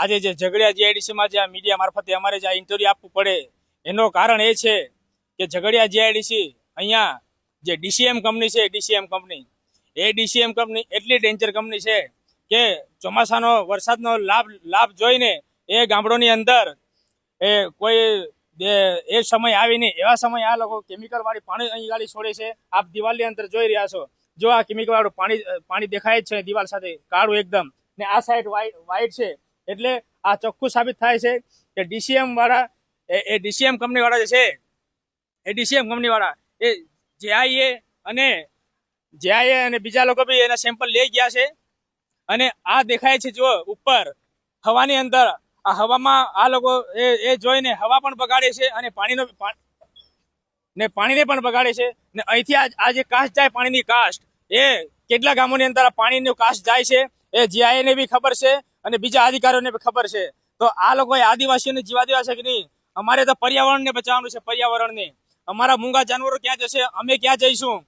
આજે જે ઝઘડિયા જીઆઈડીસીમાં જે આ મીડિયા મારફતે અમારે જે આ ઇન્ટરવ્યુ આપવું પડે, એનું કારણ એ છે કે ઝઘડિયા જીઆઈડીસી અહીંયા જે ડીસીએમ કંપની છે ડીસીએમ કંપની એ ડીસીએમ કંપની એટલી ડેન્જર કંપની છે કે ચોમાસાનો, વરસાદનો લાભ લાભ જોઈને એ ગામડોની અંદર એ કોઈ એ- સમય આવીને, એવા સમય આ લોકો કેમિકલ વાળી પાણી અહીં ગાડી છોડે છે. આપ દિવાલની અંદર જોઈ રહ્યા છો. જો આ કેમિકલ વાળું પાણી પાણી દેખાય જ છે દિવાલ સાથે, કાળું એકદમ. ને આ સાઈડ વ્હાઈટ છે. એટલે આ ચોખ્ખું સાબિત થાય છે કે ડીસીએમ વાળા, એ- ડીસીએમ કંપની વાળા જે છે, એ ડીસીએમ કંપની વાળા, એ જેઆઈએ અને જેઆઈએ અને બીજા લોકો બી એના સેમ્પલ લઈ ગયા છે. અને આ દેખાય છે જો ઉપર, હવાની અંદર, આ હવામાં આ લોકો એ જોઈને હવા પણ બગાડે છે અને પાણીનો ને પાણીને પણ બગાડે છે. ને અહીંથી આ જે કાસ્ટ જાય પાણીની કાસ્ટ. એ કેટલા ગામોની અંદર આ પાણીનું કાસ્ટ જાય છે? એ જીઆઈ ને બી ખબર છે અને બીજા અધિકારીઓને બી ખબર છે. તો આ લોકોએ આદિવાસીઓને જીવા દેવા છે કે નહીં? અમારે તો પર્યાવરણને બચાવવાનું છે, પર્યાવરણને. અમારા મૂંગા જાનવરો ક્યાં જશે? અમે ક્યાં જઈશું?